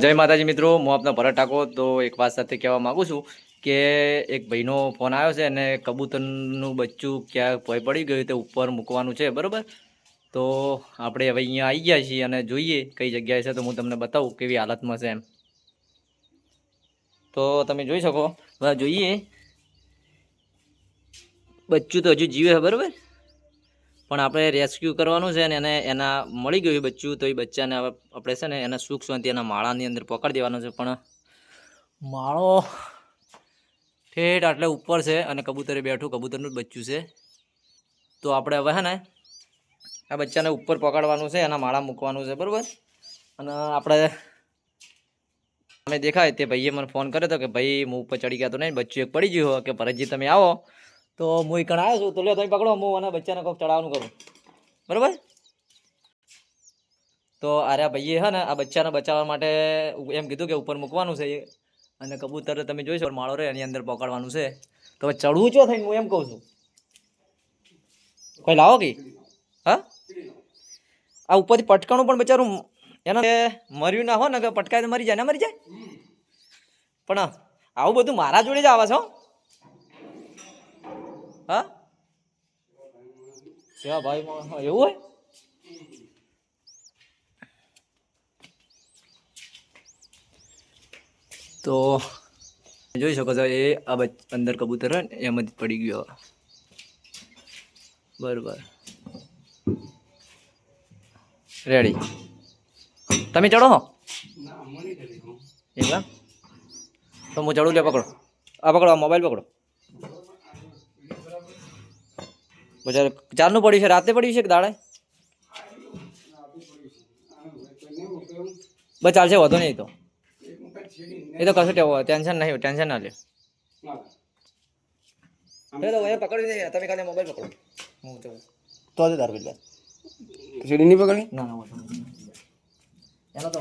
જય માતાજી મિત્રો, હું આપનો ભરત ઠાકોર. તો એક વાત સાથે કહેવા માગું છું કે એક ભાઈનો ફોન આવ્યો છે અને કબૂતરનું બચ્ચું ક્યાં ભોય પડી ગયું તે ઉપર મૂકવાનું છે, બરાબર? તો આપણે હવે અહીંયા આવી ગયા છીએ અને જોઈએ કઈ જગ્યાએ છે તો હું તમને બતાવું કેવી હાલતમાં છે એમ. તો તમે જોઈ શકો જોઈએ. બચ્ચું તો હજુ જીવે છે, બરાબર? પણ આપણે રેસ્ક્યુ કરવાનું છે ને એને, એના મળી ગયું બચ્ચું, તો એ બચ્ચાને હવે આપણે છે ને એના સુખ શાંતિ એના માળાની અંદર પકડી દેવાનો છે. પણ માળો ઠેઠ આટલે ઉપર છે અને કબૂતરે બેઠું, કબૂતરનું જ બચ્ચું છે. તો આપણે હવે હે ને આ બચ્ચાને ઉપર પકડવાનું છે, એના માળા મૂકવાનું છે, બરાબર? અને આપણે અમે દેખાય તે ભાઈએ મને ફોન કર્યો હતો કે, ભાઈ, હું ઉપર ચડી ગયા તો નહીં, બચ્ચું એક પડી ગયું કે ભરતજી તમે આવો. તો હું એ આવ્યો છું તો લ્યો તમે પકડો હું અને બચ્ચાને કોઈક ચડાવવાનું કરું. બરાબર? તો આર્યા ભાઈએ હે ને આ બચ્ચાને બચાવવા માટે એમ કીધું કે ઉપર મૂકવાનું છે એ. અને કબૂતર તમે જોઈ શકો માળો રહે એની અંદર પકડવાનું છે. તો હવે ચડવું ચો થઈને હું એમ કહું છું? કોઈ લાવો કે? હા? આ ઉપરથી પટકાણું પણ બચારું એના મર્યું ના હો ને કે પટકાય તો મરી જાય ને મરી જાય? પણ આવું બધું મારા જોડે જ આવે છે હો. હા? ક્યાં ભાઈ એવું હોય? તો જોઈ શકો છો એ આ અંદર કબૂતર હોય ને એમ જ પડી ગયો બરોબર. રેડી તમે ચડો હો. એકલા તો હું ચડું લે પકડો. આ પકડો આ મોબાઈલ પકડો. બજાર ચારનું પડ્યું છે? રાતે પડ્યું છે કે દાડે? બસ ચાલશે વધો નહીં તો. એ તો કશું ટેન્શન નહીં ટેન્શન ના લે. પકડી તમે ખાલી મોબાઈલ પકડો. હું તો તો જ તાર પેલા સીડી નહીં પકડી ના ના એનો તો.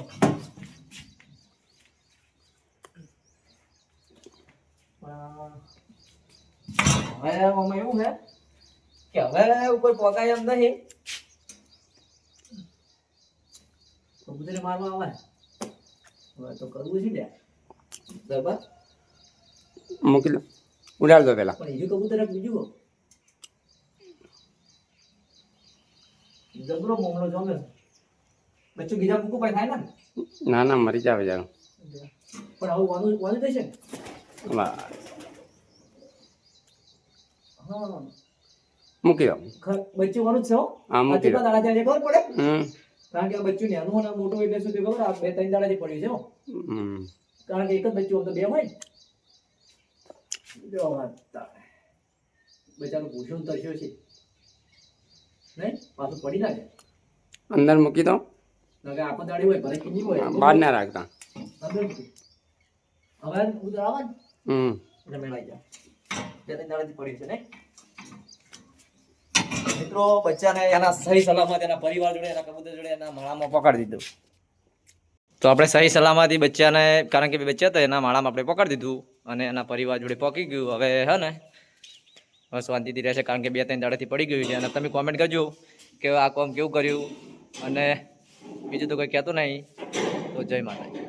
હવે એવું છે કે હવે ઉપર પોકાય એમ નહીં. કબૂતરે મારવા આવે. હવે તો કરવું છે ને. બરાબર? મૂકી લો ઉડાડ દો પેલા પણ બીજું કબૂતર બીજું જબરો મોમલો જોમે. બચ્ચું બીજા મૂકું ભાઈ થાય ને ના ના મરી જાવ જાવ. પણ આવું વાનું વાનું થશે. હા. મૂકી દો. બચ્ચું મારું જ છે હા. આ મૂકી દો. દાડા જાય ખબર પડે? કારણ કે આ બચ્ચું નાનું અને મોટું એટલે શું ખબર? આ બે ત્રણ દાડા પડ્યું છે હો. કારણ કે એક જ બચ્ચું તો બે હોય જો. બચારું ભૂષણ તરસ્યો છે. નહીં? પાછું પડી ના અંદર મૂકી દો. દાડી હોય ભરે કિંજી હોય. બહાર ના રાખતા. અંદર હવે ઉધર આવે ને? હમ. મેળાઈ જાય બે ત્રણ દાડાથી પડ્યું છે નહીં? મિત્રો, બચ્ચાને એના સહી સલામત, એના પરિવાર જોડે, એના કબૂતર જોડે, એના માળામાં પકડી દીધું. તો આપણે સહી સલામત બચ્ચાને, કારણ કે બચ્ચા હતા, એના માળામાં આપણે પકડી દીધું અને એના પરિવાર જોડે પકી ગયું. હવે હે ને? હવે શાંતિથી રહેશે, કારણ કે બે ત્રણ દાડાથી પડી ગયું છે. અને તમે કોમેન્ટ કરજો કે આ કોમ કેવું કર્યું. અને બીજું તો કોઈ કહેતું નહીં. તો જય માતાજી.